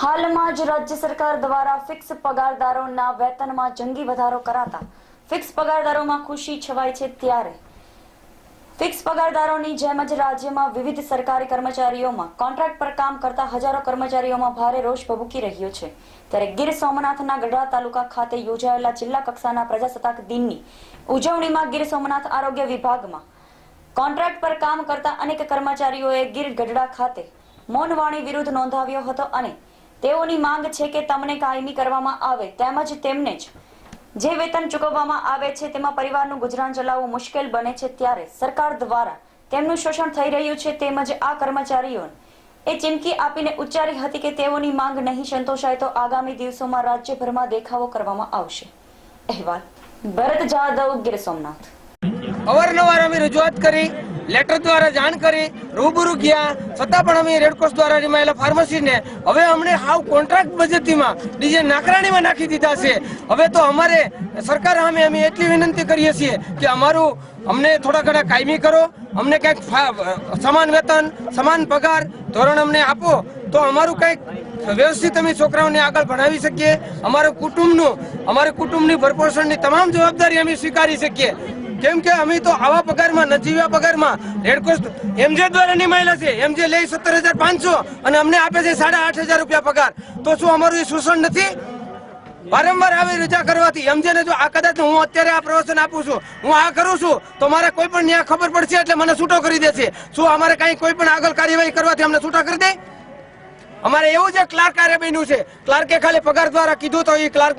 હાલમાં જ રાજ્ય સરકાર દ્વારા ફિક્સ પગારદારોના વેતનમાં જંગી વધારો કરાતા. ફિક્સ પગારદારોમાં ખુશી છવાય છે ત્યારે. ફિક્સ પગારદારોની જેમ જ રાજ્યમાં વિવિધ સરકારી કર્મચારીઓમાં કોન્ટ્રાક્ટ પર કામ કરતા હજારો કર્મચારીઓમાં ભારે રોષ ભભૂકી રહ્યો છે. ત્યારે ગીર સોમનાથના ગઢડા તાલુકા ખાતે યોજાયેલા જિલ્લા કક્ષાના પ્રજાસત્તાક દિનની ઉજવણીમાં ગીર સોમનાથ આરોગ્ય વિભાગમાં કોન્ટ્રાક્ટ પર કામ કરતા અનેક કર્મચારીઓએ ગીર ગઢડા ખાતે મૌનવાણી વિરુદ્ધ નોંધાવ્યો હતો અને તેઓની માંગ છે કે તમને કાયમી કરવામાં આવે, તેમજ તેમને જ. જે વેતન ચૂકવવામાં આવે છે, તેમાં પરિવારનું ગુજરાન ચલાવવું મુશ્કેલ બને છે ત્યારે સરકાર દ્વારા તેમનું શોષણ થઈ રહ્યું છે, તેમજ આ કર્મચારીઓને એ ચીમકી આપીને ઉચ્ચારી હતી કે તેઓની માંગ નહીં સંતોષાય તો આગામી દિવસોમાં રાજ્યભરમાં દેખાવો કરવામાં આવશે. અહેવાલ, ભરત જાદવ, ગીર સોમનાથ. અવારનવાર અમે રજૂઆત કરી લેટર દ્વારા જાણ કરી રૂબરૂ ગયા. છતાં પણ અમે રેડક્રોસ દ્વારા નિમાયેલા ફાર્મસીને હવે અમને હાવ કોન્ટ્રાક્ટ પદ્ધતિમાં ડીજે નાકરાણીમાં નાખી દીધા છે. હવે તો અમારે સરકાર સામે અમે એટલી વિનંતી કરીએ છીએ કે અમારું અમને થોડા ઘણા કાયમી કરો, અમને કંઈક સમાન વેતન, સમાન પગાર ધોરણ અમને આપો. તો અમારું કંઈક વ્યવસ્થિત અમે છોકરાઓને આગળ ભણાવી શકીએ. અમારું કુટુંબનું, અમારા કુટુંબની ભરપોષણની તમામ જવાબદારી અમે સ્વીકારી શકીએ. કેમ કે અમે તો આવા પગારમાં, નજીવા પગારમાં રેડક્રોસ એમજે દ્વારા મહિલા છે. એમજે લે સત્તર હજાર પાંચસો અને અમને આપે છે સાડા આઠ હજાર રૂપિયા પગાર. તો શું અમારું એ શોષણ નથી? વારંવાર આવી રજા કરવાથી એમજે ને જો આ કદાચ હું અત્યારે આ પ્રવચન આપું છું, હું આ કરું છું, તો મારે કોઈ પણ ન્યાય ખબર પડશે એટલે મને છૂટો કરી દેશે. શું અમારે કઈ કોઈ પણ આગળ કાર્યવાહી કરવાથી અમને છૂટા કરી દે? અમારે એવું છે ક્લાર્ક કાર્ય બન્યું છે. ક્લાર્કે ખાલી પગાર દ્વારા કીધું તો એ ક્લાર્ક